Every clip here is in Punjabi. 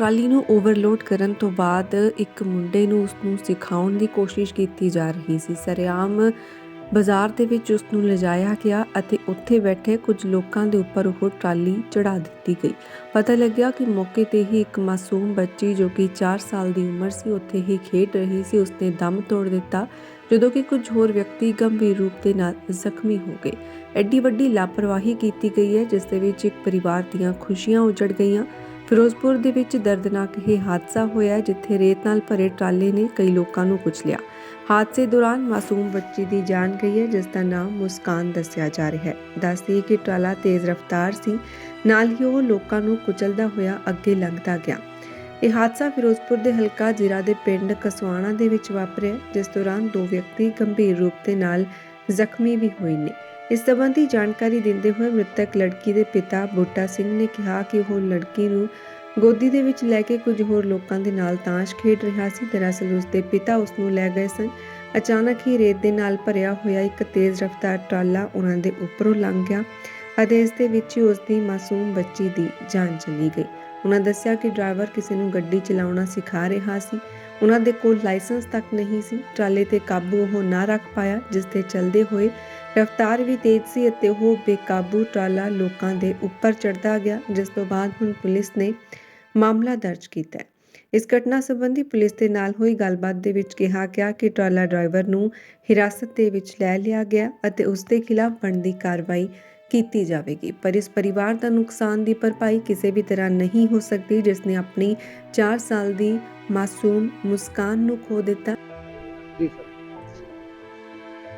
ਟਰਾਲੀ ਨੂੰ ਓਵਰਲੋਡ ਕਰਨ ਤੋਂ ਬਾਅਦ ਇੱਕ ਮੁੰਡੇ ਨੂੰ ਉਸ ਨੂੰ ਸਿਖਾਉਣ ਦੀ ਕੋਸ਼ਿਸ਼ ਕੀਤੀ ਜਾ ਰਹੀ ਸੀ। ਸਰੇਆਮ ਬਾਜ਼ਾਰ ਦੇ ਵਿੱਚ ਉਸ ਨੂੰ ਲਿਜਾਇਆ ਗਿਆ ਅਤੇ ਉੱਥੇ ਬੈਠੇ ਕੁਝ ਲੋਕਾਂ ਦੇ ਉੱਪਰ ਉਹ ਟਰਾਲੀ ਚੜਾ ਦਿੱਤੀ ਗਈ। ਪਤਾ ਲੱਗਿਆ ਕਿ ਮੌਕੇ ਤੇ ਹੀ ਇੱਕ ਮਾਸੂਮ ਬੱਚੀ ਜੋ ਕਿ 4 ਸਾਲ ਦੀ ਉਮਰ ਸੀ, ਉੱਥੇ ਹੀ ਖੇਡ ਰਹੀ ਸੀ। ਉਸਨੇ ਦਮ ਤੋੜ ਦਿੱਤਾ, ਜਦੋਂ ਕਿ ਕੁਝ ਹੋਰ ਵਿਅਕਤੀ ਗੰਭੀਰ ਰੂਪ ਦੇ ਨਾਲ ਜ਼ਖਮੀ ਹੋ ਗਏ। ਐਡੀ ਵੱਡੀ ਲਾਪਰਵਾਹੀ ਕੀਤੀ ਗਈ ਹੈ, ਜਿਸ ਦੇ ਵਿੱਚ ਇੱਕ ਪਰਿਵਾਰ ਦੀਆਂ ਖੁਸ਼ੀਆਂ ਉਜੜ ਗਈਆਂ। ਫਿਰੋਜ਼ਪੁਰ ਦੇ ਵਿੱਚ ਦਰਦਨਾਕ ਇਹ ਹਾਦਸਾ ਹੋਇਆ ਜਿੱਥੇ ਰੇਤ ਨਾਲ ਭਰੇ ਟਰਾਲੇ ਨੇ ਕਈ ਲੋਕਾਂ ਨੂੰ ਕੁਚਲਿਆ ਹਾਦਸੇ ਦੌਰਾਨ ਮਾਸੂਮ ਬੱਚੀ ਦੀ ਜਾਨ ਗਈ ਹੈ, ਜਿਸ ਦਾ ਨਾਮ ਮੁਸਕਾਨ ਦੱਸਿਆ ਜਾ ਰਿਹਾ ਹੈ। ਦੱਸਦੀ ਕਿ ਟਰਾਲਾ ਤੇਜ਼ ਰਫ਼ਤਾਰ ਸੀ, ਨਾਲ ਹੀ ਉਹ ਲੋਕਾਂ ਨੂੰ ਕੁਚਲਦਾ ਹੋਇਆ ਅੱਗੇ ਲੰਘਦਾ ਗਿਆ। ਇਹ ਹਾਦਸਾ ਫਿਰੋਜ਼ਪੁਰ ਦੇ ਹਲਕਾ ਜ਼ਿਰਾ ਦੇ ਪਿੰਡ ਕਸਵਾਣਾ ਦੇ ਵਿੱਚ ਵਾਪਰਿਆ, ਜਿਸ ਦੌਰਾਨ ਦੋ ਵਿਅਕਤੀ ਗੰਭੀਰ ਰੂਪ ਦੇ ਨਾਲ ਜ਼ਖਮੀ ਵੀ ਹੋਏ ਨੇ। ਇਸ ਸਬੰਧੀ ਜਾਣਕਾਰੀ ਦਿੰਦੇ ਹੋਏ ਮ੍ਰਿਤਕ ਲੜਕੀ ਦੇ ਪਿਤਾ ਬੂਟਾ ਸਿੰਘ ਨੇ ਕਿਹਾ ਕਿ ਉਹ ਲੜਕੀ ਨੂੰ ਗੋਦੀ ਦੇ ਵਿੱਚ ਲੈ ਕੇ ਕੁਝ ਹੋਰ ਲੋਕਾਂ ਦੇ ਨਾਲ ਤਾਸ਼ ਖੇਡ ਰਿਹਾ ਸੀ। ਦਰਅਸਲ ਉਸ ਦੇ ਪਿਤਾ ਉਸ ਨੂੰ ਲੈ ਗਏ ਸਨ। ਅਚਾਨਕ ਹੀ ਰੇਤ ਦੇ ਨਾਲ ਭਰਿਆ ਹੋਇਆ ਇੱਕ ਤੇਜ਼ ਰਫ਼ਤਾਰ ਟਰਾਲਾ ਉਹਨਾਂ ਦੇ ਉੱਪਰੋਂ ਲੰਘ ਗਿਆ ਅਤੇ ਇਸ ਦੇ ਵਿੱਚ ਹੀ ਉਸ ਦੀ ਮਾਸੂਮ ਬੱਚੀ ਦੀ ਜਾਨ ਚਲੀ ਗਈ। ਉਹਨਾਂ ਦੱਸਿਆ ਕਿ ਡਰਾਈਵਰ ਕਿਸੇ ਨੂੰ ਗੱਡੀ ਚਲਾਉਣਾ ਸਿਖਾ ਰਿਹਾ ਸੀ। ਉਹਨਾਂ ਦੇ ਕੋਲ ਲਾਇਸੈਂਸ ਤੱਕ ਨਹੀਂ ਸੀ। ਟਰਾਲੇ ਤੇ ਕਾਬੂ ਉਹ ਨਾ ਰੱਖ ਪਾਇਆ, ਜਿਸ ਦੇ ਚਲਦੇ ਹੋਏ ਰਫ਼ਤਾਰ ਵੀ ਤੇਜ਼ ਸੀ ਅਤੇ ਉਹ ਬੇਕਾਬੂ ਟਰਾਲਾ ਲੋਕਾਂ ਦੇ ਉੱਪਰ ਚੜਦਾ ਗਿਆ, ਜਿਸ ਤੋਂ ਬਾਅਦ ਹੁਣ ਪੁਲਿਸ ਨੇ ਮਾਮਲਾ ਦਰਜ ਕੀਤਾ ਹੈ। ਇਸ ਘਟਨਾ ਸੰਬੰਧੀ ਪੁਲਿਸ ਦੇ ਨਾਲ ਹੋਈ ਗੱਲਬਾਤ ਦੇ ਵਿੱਚ ਕਿਹਾ ਗਿਆ ਕਿ ਟਰਾਲਾ ਡਰਾਈਵਰ ਨੂੰ ਹਿਰਾਸਤ ਦੇ ਵਿੱਚ ਲੈ ਲਿਆ ਗਿਆ ਅਤੇ ਉਸ ਦੇ ਖਿਲਾਫ ਬਣਦੀ ਕਾਰਵਾਈ ਕੀਤੀ ਜਾਵੇਗੀ। ਪਰ ਇਸ ਪਰਿਵਾਰ ਦਾ ਨੁਕਸਾਨ ਦੀ ਭਰਪਾਈ ਕਿਸੇ ਵੀ ਤਰ੍ਹਾਂ ਨਹੀਂ ਹੋ ਸਕਦੀ, ਜਿਸ ਨੇ ਆਪਣੀ 4 ਸਾਲ ਦੀ ਮਾਸੂਮ ਮੁਸਕਾਨ ਨੂੰ ਖੋ ਦਿੱਤਾ। ਜੀ ਸਰ।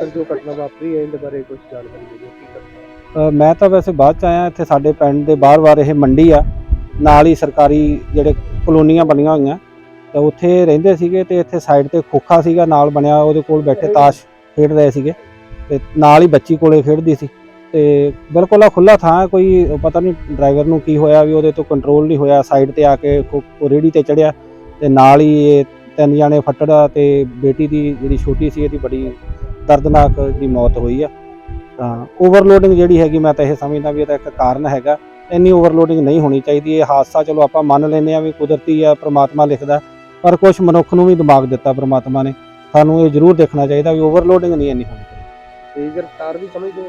ਜੋ ਘਟਨਾ ਵਾਪਰੀ ਹੈ ਇਹਦੇ ਬਾਰੇ ਕੁਝ ਜਾਣਕਾਰੀ ਦਿਓ ਕੀ ਅ, ਮੈਂ ਤਾਂ ਵੈਸੇ ਬਾਅਦ ਚ ਆਇਆ ਇੱਥੇ ਸਾਡੇ ਪਿੰਡ ਦੇ ਬਾਹਰ-ਬਾਹਰ ਇਹ ਮੰਡੀ ਆ ਨਾਲ ਹੀ ਸਰਕਾਰੀ ਜਿਹੜੇ ਕਲੋਨੀਆਂ ਬਣੀਆਂ ਹੋਈਆਂ ਤਾਂ ਉੱਥੇ ਰਹਿੰਦੇ ਸੀਗੇ ਤੇ ਇੱਥੇ ਸਾਈਡ ਤੇ ਖੋਖਾ ਸੀਗਾ ਨਾਲ ਬਣਿਆ ਉਹਦੇ ਕੋਲ ਬੈਠੇ ਤਾਸ਼ ਖੇਡ ਰਹੇ ਸੀਗੇ ਤੇ ਨਾਲ ਹੀ ਬੱਚੀ ਕੋਲੇ ਖੇਡਦੀ ਸੀ ਤੇ ਬਿਲਕੁਲ ਆ ਖੁੱਲਾ ਥਾਂ ਹੈ, ਕੋਈ ਪਤਾ ਨਹੀਂ ਡਰਾਈਵਰ ਨੂੰ ਕੀ ਹੋਇਆ ਵੀ ਉਹਦੇ ਤੋਂ ਕੰਟਰੋਲ ਨਹੀਂ ਹੋਇਆ ਸਾਈਡ ਤੇ ਆ ਕੇ ਖੋ- ਉਹ ਰੇਹੜੀ ਤੇ ਚੜਿਆ ਤੇ ਨਾਲ ਹੀ ਇਹ ਤਿੰਨ ਜਾਣੇ ਫੱਟੜ ਤੇ ਬੇਟੀ ਦੀ ਜਿਹੜੀ ਛੋਟੀ ਸੀ ਇਹਦੀ ਬੜੀ ਦਰਦਨਾਕ ਦੀ ਮੌਤ ਹੋਈ ਆ। ਤਾਂ ਓਵਰਲੋਡਿੰਗ ਜਿਹੜੀ ਹੈਗੀ ਮੈਂ ਤਾਂ ਇਹ ਸਮਝਦਾ ਵੀ ਇਹਦਾ ਇੱਕ ਕਾਰਨ ਹੈਗਾ। ਇੰਨੀ ਓਵਰਲੋਡਿੰਗ ਨਹੀਂ ਹੋਣੀ ਚਾਹੀਦੀ। ਇਹ ਹਾਦਸਾ ਚਲੋ ਆਪਾਂ ਮੰਨ ਲੈਂਦੇ ਆ ਵੀ ਕੁਦਰਤੀ ਆ ਪ੍ਰਮਾਤਮਾ ਲਿਖਦਾ। ਪਰ ਕੁਝ ਮਨੁੱਖ ਨੂੰ ਵੀ ਦਿਮਾਗ ਦਿੱਤਾ ਪ੍ਰਮਾਤਮਾ ਨੇ। ਸਾਨੂੰ ਇਹ ਜ਼ਰੂਰ ਦੇਖਣਾ ਚਾਹੀਦਾ ਵੀ ਓਵਰਲੋਡਿੰਗ ਨਹੀਂ ਇੰਨੀ ਹੋਣੀ ਚਾਹੀਦੀ। ਤੇਜ਼ ਰਫ਼ਤਾਰ ਵੀ ਸਮਝਦੇ ਹੋ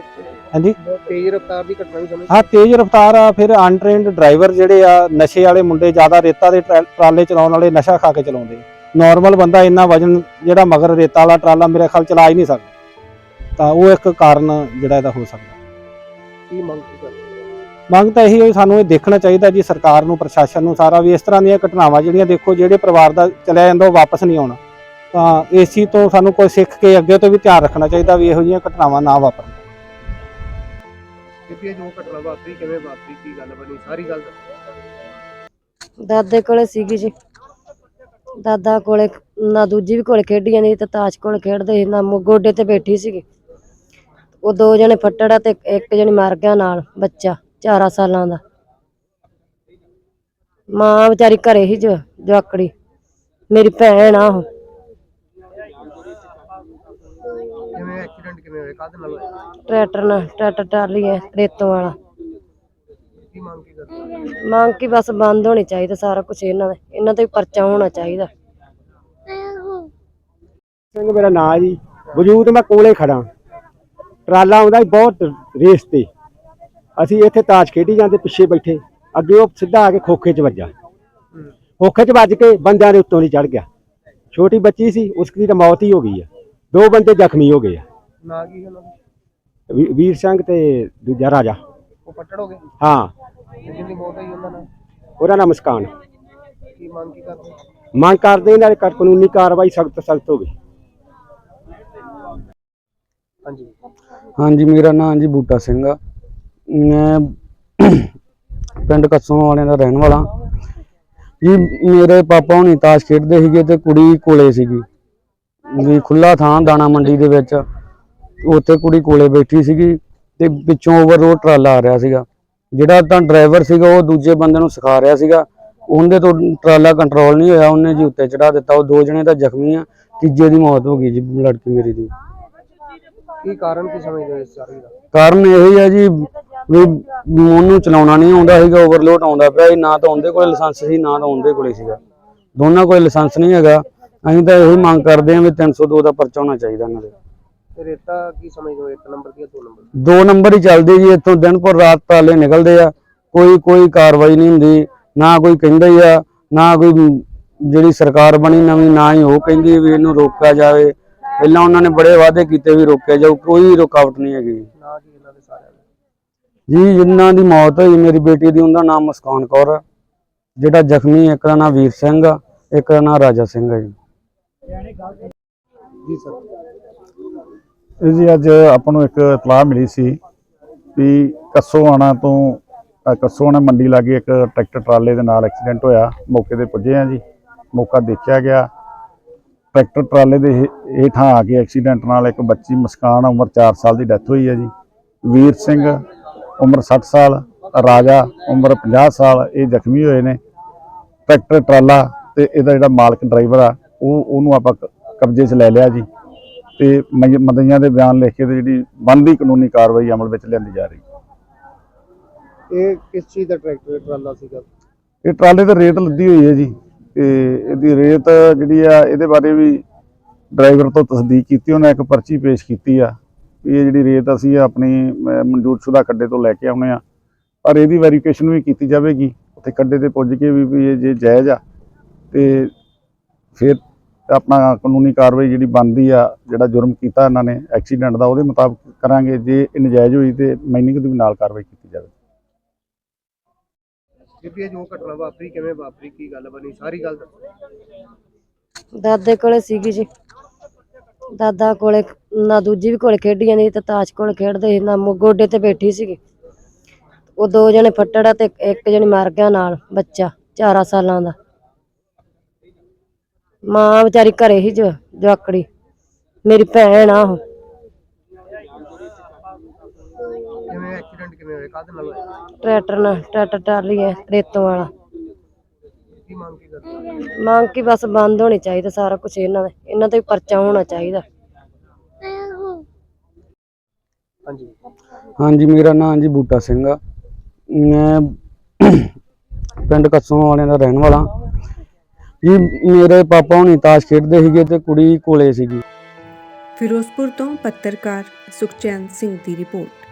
ਹਾਂਜੀ? ਤੇਜ਼ ਰਫ਼ਤਾਰ ਦੀ ਘਟਨਾ ਵੀ ਸਮਝਦੇ ਹਾਂ? ਤੇਜ਼ ਰਫ਼ਤਾਰ ਆ ਫਿਰ ਅਨਟ੍ਰੇਨਡ ਡਰਾਈਵਰ ਜਿਹੜੇ ਆ ਨਸ਼ੇ ਵਾਲੇ ਮੁੰਡੇ ਜ਼ਿਆਦਾ ਰੇਤਾ ਦੇ ਟਰਾ- ਟਰਾਲੇ ਚਲਾਉਣ ਵਾਲੇ ਨਸ਼ਾ ਖਾ ਕੇ ਚਲਾਉਂਦੇ ਨਾਰਮਲ ਬੰਦਾ ਇੰਨਾ ਵਜਨ ਜਿਹੜਾ ਮਗਰ ਰੇਤਾ ਵਾਲਾ ਟਰਾਲਾ ਮੇਰੇ ਖਿਆਲ ਚਲਾ ਹੀ ਨਹੀਂ ਸਕਦਾ। ਤਾਂ ਉਹ ਇੱਕ ਕਾਰਨ ਜਿਹੜਾ ਇਹਦਾ ਹੋ ਸਕਦਾ। ਕੀ ਮੰਗ ਮੰਗ ਤਾਂ ਇਹੀ ਹੈ ਵੀ ਸਾਨੂੰ ਇਹ ਦੇਖਣਾ ਚਾਹੀਦਾ ਜੀ ਸਰਕਾਰ ਨੂੰ ਪ੍ਰਸ਼ਾਸਨ ਨੂੰ ਸਾਰਾ ਵੀ ਇਸ ਤਰ੍ਹਾਂ ਦੀਆਂ ਘਟਨਾਵਾਂ ਜਿਹੜੀਆਂ ਦੇਖੋ ਜਿਹੜੇ ਪਰਿਵਾਰ ਦਾ ਚਲਿਆ ਜਾਂਦਾ ਉਹ ਵਾਪਸ ਨਹੀਂ ਆਉਣਾ। ਤਾਂ ਇਸ ਚੀਜ਼ ਤੋਂ ਸਾਨੂੰ ਕੋਈ ਸਿੱਖ ਕੇ ਅੱਗੇ ਤੋਂ ਵੀ ਧਿਆਨ ਰੱਖਣਾ ਚਾਹੀਦਾ ਵੀ ਇਹੋ ਜਿਹੀਆਂ ਘਟਨਾਵਾਂ ਨਾ ਵਾਪਰਨ। ਕਿ ਇਹ ਜੋ ਘਟਨਾ ਵਾਪਰੀ ਕਿਵੇਂ ਵਾਪਰੀ ਕੀ ਗੱਲ ਬਣੀ ਸਾਰੀ ਗੱਲ। ਦਾਦੇ ਕੋਲੇ ਸੀਗੀ ਜੀ। ਦਾਦਾ ਕੋਲੇ ਨਾ ਦੂਜੀ ਵੀ ਕੋਲੇ ਖੇਡੀ ਜਾਂਦੀ ਸੀ ਤੇ ਤਾਸ਼ ਕੋਲੇ ਖੇਡਦੇ ਸੀ ਨਾ ਮੁ- ਗੋਡੇ ਤੇ ਬੈਠੀ ਸੀਗੀ। ਉਹ ਦੋ ਜਣੇ ਫੱਟੜਾ ਤੇ ਇੱਕ ਜਣੀ ਮਰ ਗਿਆ ਨਾਲ ਬੱਚਾ 4 ਸਾਲਾਂ ਦਾ। ਮਾਂ ਵਿਚਾਰੀ ਘਰੇ ਹੀ ਜੋ ਜਵਾਕੜੀ। ਮੇਰੀ ਭੈਣ ਆ ਉਹ। ਕਿਵੇਂ ਐਕਸੀਡੈਂਟ ਕਿਵੇਂ ਹੋਇਆ? ਕਾਹਦੇ ਨਾਲ ਹੋਇਆ? ਟਰੈਕਟਰ ਨਾਲ ਟਰੈਕਟਰ ਟਰਾਲੀ ਹੈ ਰੇਤੋਂ ਵਾਲਾ। ਕੀ ਮੰਗ ਕੀ ਕਰਦੇ ਮੰਗ ਕੀ ਬਸ ਬੰਦ ਹੋਣੀ ਚਾਹੀਦਾ ਸਾਰਾ ਕੁਝ ਇਹਨਾਂ ਦਾ ਇਹਨਾਂ ਤੇ ਪਰਚਾ ਹੋਣਾ ਚਾਹੀਦਾ। ਸਿੰਘ ਮੇਰਾ ਨਾਂ ਜੀ ਵਜੂਦ ਮੈਂ ਕੋਲੇ ਖੜਾ ਟਰਾਲਾ ਆਉਂਦਾ ਸੀ ਬਹੁਤ ਰੇਸ ਤੇ। ਅਸੀਂ ਇੱਥੇ ਤਾਸ਼ ਖੇਡੀ ਜਾਂਦੇ ਪਿੱਛੇ ਬੈਠੇ ਅੱਗੇ ਉਹ ਸਿੱਧਾ ਆ ਕੇ ਖੋਖੇ 'ਚ ਵੱਜਾ। ਖੋਖੇ 'ਚ ਵੱਜ ਕੇ ਬੰਦਿਆਂ ਦੇ ਉੱਤੋਂ ਦੀ ਚੜ ਗਿਆ। ਛੋਟੀ ਬੱਚੀ ਸੀ ਉਸ ਦੀ ਤਾਂ ਮੌਤ ਹੀ ਹੋ ਗਈ ਆ। ਦੋ ਬੰਦੇ ਜ਼ਖਮੀ ਹੋ ਗਏ ਆ। ਨਾ ਕੀ ਵੀਰ ਸਿੰਘ ਤੇ ਦੂਜਾ ਰਾਜਾ। ਉਹ ਫੱਟੜ ਹੋ ਗਏ? ਹਾਂ। ਤੇ ਜਿੰਨੀ ਮੌਤ ਹੋਈ ਉਹਨਾਂ ਨਾਲ? ਉਹਦਾ ਨਾਮ ਮੁਸਕਾਨ। ਕੀ ਮੰਗ ਕੀ ਕਰਦੇ? ਮੰਗ ਕਰਦੇ ਇਹਨਾਂ ਦੇ ਕਰ ਕਾਨੂੰਨੀ ਕਾਰਵਾਈ ਸਖਤ ਸਖਤ ਹੋਵੇ। ਹਾਂਜੀ। ਹਾਂਜੀ ਮੇਰਾ ਨਾਮ ਜੀ ਬੂਟਾ ਸਿੰਘ ਆ। ਮੈਂ ਪਿੰਡ ਕੱਸੋਂ ਵਾਲਿਆਂ ਦਾ ਰਹਿਣ ਵਾਲਾ। ਜੀ ਮੇਰੇ ਪਾਪਾ ਹੁਣੀ ਤਾਸ਼ ਖੇਡਦੇ ਸੀਗੇ ਤੇ ਕੁੜੀ ਕੋਲੇ ਸੀਗੀ। ਵੀ ਖੁੱਲਾ ਥਾਂ ਦਾਣਾ ਮੰਡੀ ਦੇ ਵਿੱਚ। ਉੱਥੇ ਕੁੜੀ ਕੋਲੇ ਬੈਠੀ ਸੀਗੀ। ਤੇ ਪਿੱਛੋਂ ਓਵਰਲੋਡ ਟਰਾਲਾ ਆ ਰਿਹਾ ਸੀਗਾ। ਜਿਹੜਾ ਤਾਂ ਡਰਾਈਵਰ ਸੀਗਾ ਉਹ ਦੂਜੇ ਬੰਦੇ ਨੂੰ ਸਿਖਾ ਰਿਹਾ ਸੀਗਾ। ਉਹਦੇ ਤੋਂ ਟਰਾਲਾ ਕੰਟਰੋਲ ਨਹੀਂ ਹੋਇਆ ਉਹਨੇ ਜੀ ਉੱਤੇ ਚੜਾ ਦਿੱਤਾ। ਉਹ ਦੋ ਜਣੇ ਤਾਂ ਜ਼ਖਮੀ ਆ ਤੀਜੇ ਦੀ ਮੌਤ ਹੋ ਗਈ ਜੀ ਲੜਕੀ ਮੇਰੀ ਦੀ। ਕੀ ਕਾਰਨ ਕੀ ਸਮਝਦੇ ਹੋ ਇਸ ਸਾਰੀ ਦਾ? ਕਾਰਨ ਇਹ ਹੀ ਹੈ ਜੀ ਵੀ ਉਹਨੂੰ ਚਲਾਉਣਾ ਨਹੀਂ ਆਉਂਦਾ ਸੀਗਾ ਓਵਰਲੋਡ ਆਉਂਦਾ ਪਿਆ ਸੀ ਨਾ ਤਾਂ ਉਹਦੇ ਕੋਲ ਲਾਇਸੈਂਸ ਸੀ ਨਾ ਤਾਂ ਉਹਦੇ ਕੋਲੇ ਸੀਗਾ। ਦੋਨਾਂ ਕੋਲ ਲਾਇਸੈਂਸ ਨਹੀਂ ਹੈਗਾ। ਅਸੀਂ ਤਾਂ ਇਹੀ ਮੰਗ ਕਰਦੇ ਹਾਂ ਵੀ 302 ਦਾ ਪਰਚਾ ਹੋਣਾ ਚਾਹੀਦਾ ਇਹਨਾਂ ਦੇ। ਤੇ ਰੇਤਾ ਕੀ ਸਮਝਦੇ ਹੋ? ਇੱਕ ਨੰਬਰ ਦੀ ਨੰਬਰ ਦੀ? ਦੋ ਨੰਬਰ ਹੀ ਚੱਲਦੇ ਜੀ ਇੱਥੋਂ ਦਿਨ ਪਰ ਰਾਤ ਟਰਾਲੇ ਨਿਕਲਦੇ ਆ। ਕੋਈ ਕੋਈ ਕਾਰਵਾਈ ਨਹੀਂ ਹੁੰਦੀ ਨਾ ਕੋਈ ਕਹਿੰਦਾ ਹੀ ਆ ਨਾ ਕੋਈ ਜਿਹੜੀ ਸਰਕਾਰ ਬਣੀ ਨਵੀਂ ਨਾ ਹੀ ਉਹ ਕਹਿੰਦੀ ਵੀ ਇਹਨੂੰ ਰੋਕਿਆ ਜਾਵੇ। ਪਹਿਲਾਂ ਉਹਨਾਂ ਨੇ ਬੜੇ ਵਾਅਦੇ ਕੀਤੇ ਵੀ ਰੋਕਿਆ ਜਾਊ ਕੋਈ ਰੁਕਾਵਟ ਨਹੀਂ ਹੈਗੀ। ਨਾ ਜੀ ਇਹਨਾਂ ਦੇ ਸਾਰਿਆਂ ਦੇ। ਜੀ ਜਿਨ੍ਹਾਂ ਦੀ ਮੌਤ ਹੋਈ ਮੇਰੀ ਬੇਟੀ ਦੀ ਉਹਦਾ ਨਾਮ ਮੁਸਕਾਨ ਕੌਰ ਆ। ਜਿਹੜਾ ਜ਼ਖਮੀ ਇੱਕ ਦਾ ਨਾਮ ਵੀਰ ਸਿੰਘ ਆ ਇੱਕ ਦਾ ਨਾਮ ਰਾਜਾ ਸਿੰਘ ਆ ਜੀ। ਜੀ ਸਰ। ਇਹ ਜੀ ਅੱਜ ਆਪਾਂ ਨੂੰ ਇੱਕ ਇਤਲਾਹ ਮਿਲੀ ਸੀ ਵੀ ਕੱਸੋਆਣਾ ਤੋਂ ਕੱਸੋਆਣਾ ਮੰਡੀ ਲਾਗੇ ਇੱਕ ਟਰੈਕਟਰ ਟਰਾਲੇ ਦੇ ਨਾਲ ਐਕਸੀਡੈਂਟ ਹੋਇਆ, ਮੌਕੇ ਤੇ ਪੁੱਜੇ ਆ ਜੀ, ਮੌਕਾ ਦੇਖਿਆ ਗਿਆ। ਟਰੈਕਟਰ ਟਰਾਲੇ ਦੇ ਹੇਠਾਂ ਆ ਕੇ ਐਕਸੀਡੈਂਟ ਨਾਲ ਇੱਕ ਬੱਚੀ ਮਸਕਾਨ, ਉਮਰ 4 ਸਾਲ ਦੀ ਡੈਥ ਹੋਈ ਹੈ ਜੀ। ਵੀਰ ਸਿੰਘ, ਉਮਰ 60 ਸਾਲ, ਰਾਜਾ, ਉਮਰ 50 ਸਾਲ, ਇਹ ਜ਼ਖਮੀ ਹੋਏ ਨੇ। ਟਰੈਕਟਰ ਟਰਾਲਾ ਤੇ ਇਹਦਾ ਜਿਹੜਾ ਮਾਲਕ ਡਰਾਈਵਰ ਆ, ਉਹ, ਉਹਨੂੰ ਆਪਾਂ ਕ- ਕਬਜ਼ੇ 'ਚ ਲੈ ਲਿਆ ਜੀ। ਤੇ ਮਦਈਆਂ ਦੇ ਬਿਆਨ ਲਿਖ ਕੇ ਤੇ ਜਿਹੜੀ ਬਣਦੀ ਕਾਨੂੰਨੀ ਕਾਰਵਾਈ ਅਮਲ ਵਿੱਚ ਲਿਆਂਦੀ ਜਾ ਰਹੀ। ਇਹ ਕਿਸ ਚੀਜ਼ ਦਾ ਟਰੈਕਟਰ ਟਰਾਲਾ ਸੀਗਾ? ਇਹ ਟਰਾਲੇ ਤੇ ਰੇਤ ਲੱਦੀ ਹੋਈ ਹੈ ਜੀ ਤੇ ਇਹਦੀ ਰੇਤ ਜਿਹੜੀ ਆ ਇਹਦੇ ਬਾਰੇ ਵੀ ਡਰਾਈਵਰ ਤੋਂ ਤਸਦੀਕ ਕੀਤੀ ਉਹਨੇ ਇੱਕ ਪਰਚੀ ਪੇਸ਼ ਕੀਤੀ ਆ ਵੀ ਇਹ ਜਿਹੜੀ ਰੇਤ ਅਸੀਂ ਆਪਣੀ ਮਨਜ਼ੂਰਸ਼ੁਦਾ ਖੱਡੇ ਤੋਂ ਲੈ ਕੇ ਆਉਣੇ ਆ। ਪਰ ਇਹਦੀ ਵੈਰੀਫਿਕੇਸ਼ਨ ਵੀ ਕੀਤੀ ਜਾਵੇਗੀ ਉੱਥੇ ਖੱਡੇ ਤੇ ਪੁੱਜ ਕੇ ਵੀ ਇਹ ਜੇ ਜਾਇਜ਼ ਆ ਤੇ ਫਿਰ ਆਪਣਾ ਕਾਨੂੰਨੀ ਕਾਰਵਾਈ ਜਿਹੜੀ ਬਣਦੀ ਆ ਜਿਹੜਾ ਜੁਰਮ ਕੀਤਾ ਇਹਨਾਂ ਨੇ ਐਕਸੀਡੈਂਟ ਦਾ ਉਹਦੇ ਮੁਤਾਬਕ ਕਰਾਂਗੇ ਜੇ ਇਹ ਨਜਾਇਜ਼ ਹੋਈ ਤੇ ਮਾਈਨਿੰਗ ਦੀ ਵੀ ਨਾਲ ਕਾਰਵਾਈ ਕੀਤੀ ਜਾਵੇ। ਬੀਬੀ ਇਹ ਜੋ ਘਟਨਾ ਵਾਪਰੀ ਕਿਵੇਂ ਵਾਪਰੀ ਕੀ ਗੱਲ ਬਣੀ ਸਾਰੀ ਗੱਲ ਦੱਸੋ। ਦਾਦੇ ਕੋਲੇ ਸੀਗੀ ਜੀ। ਦਾਦਾ ਕੋਲੇ ਨਾ ਦੂਜੀ ਵੀ ਕੋਲੇ ਖੇਡੀ ਜਾਂਦੀ ਤੇ ਤਾਸ਼ ਕੋਲੇ ਖੇਡਦੇ ਸੀ ਨਾ ਮੁ- ਗੋਡੇ ਤੇ ਬੈਠੀ ਸੀਗੀ। ਉਹ ਦੋ ਜਣੇ ਫੱਟੜ ਤੇ ਇੱਕ ਜਣੀ ਮਰ ਗਿਆ ਨਾਲ ਬੱਚਾ 4 ਸਾਲਾਂ ਦਾ। ਮਾਂ ਵਿਚਾਰੀ ਘਰੇ ਹੀ ਜੋ ਜਵਾਕੜੀ। ਮੇਰੀ ਭੈਣ ਆ ਉਹ। ਕਿਵੇਂ ਐਕਸੀਡੈਂਟ ਕਿਵੇਂ ਹੋਇਆ? ਕਾਹਦੇ ਨਾਲ ਹੋਇਆ? ਟਰੈਕਟਰ ਨਾਲ ਟਰੈਕਟਰ ਟਰਾਲੀ ਹੈ ਰੇਤੋਂ ਵਾਲਾ। ਕੀ ਮੰਗ ਕੀ ਕਰਦੇ? ਮੰਗ ਕੀ ਬਸ ਬੰਦ ਹੋਣੀ ਚਾਹੀਦਾ ਸਾਰਾ ਕੁਝ ਇਹਨਾਂ ਦਾ ਇਹਨਾਂ ਤੇ ਵੀ ਪਰਚਾ ਹੋਣਾ ਚਾਹੀਦਾ। ਹਾਂਜੀ। ਹਾਂਜੀ ਮੇਰਾ ਨਾਮ ਜੀ ਬੂਟਾ ਸਿੰਘ ਆ। ਮੈਂ ਪਿੰਡ ਕੱਸੋਂ ਵਾਲਿਆਂ ਦਾ ਰਹਿਣ ਵਾਲਾ। ਜੀ ਮੇਰੇ ਪਾਪਾ ਹੁਣੀ ਤਾਸ਼ ਖੇਡਦੇ ਸੀਗੇ ਤੇ ਕੁੜੀ ਕੋਲੇ ਸੀਗੀ। ਫਿਰੋਜ਼ਪੁਰ ਤੋਂ ਪੱਤਰਕਾਰ ਸੁਖਚੈਨ ਸਿੰਘ ਦੀ ਰਿਪੋਰਟ।